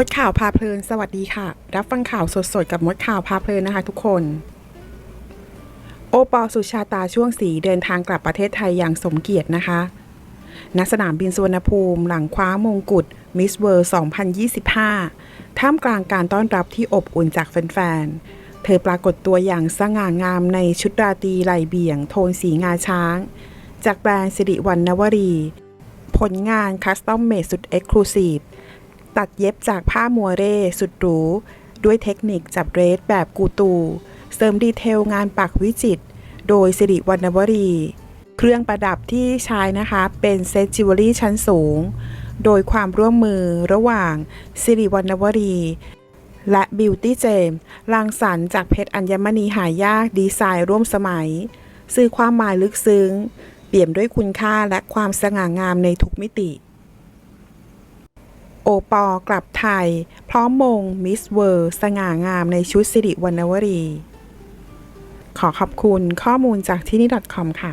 มดข่าวพาเพลิน สวัสดีค่ะ รับฟังข่าวสดๆ กับมดข่าวพาเพลินนะคะทุกคน โอปอลสุชาตาช่วงสีเดินทางกลับประเทศไทยอย่างสมเกียรตินะคะณสนามบินสุวรรณภูมิหลังคว้ามงกุฎมิสเวิร์2025 ท่ามกลางการต้อนรับที่อบอุ่นจากแฟนๆ เธอปรากฏตัวอย่างสง่างามในชุดราตรีไหลเบี่ยง โทนสีงาช้าง จากแบรนด์สิริวัณณวรี ผลงานคัสตอมเมดสุดเอ็กซ์คลูซีฟ ตัดเย็บจากผ้ามัวเร่สุดหรู ด้วยเทคนิคจับเรสแบบกูตู เสริมดีเทลงานปักวิจิตรโดยสิริวรรณวรี เครื่องประดับที่ใช้นะคะเป็นเซตจิวเวลรี่ชั้นสูง โดยความร่วมมือระหว่างสิริวรรณวรีและบิวตี้เจมรังสรรค์จากเพชรอัญมณีหายากดีไซน์ร่วมสมัย สื่อความหมายลึกซึ้ง เปี่ยมด้วยคุณค่าและความสง่างามในทุกมิติ อปอล์กลับไทย พร้อมมงมิสเวิร์สง่างามในชุดสิริวรรณวรี ขอขอบคุณข้อมูลจากที่นี่ .com ค่ะ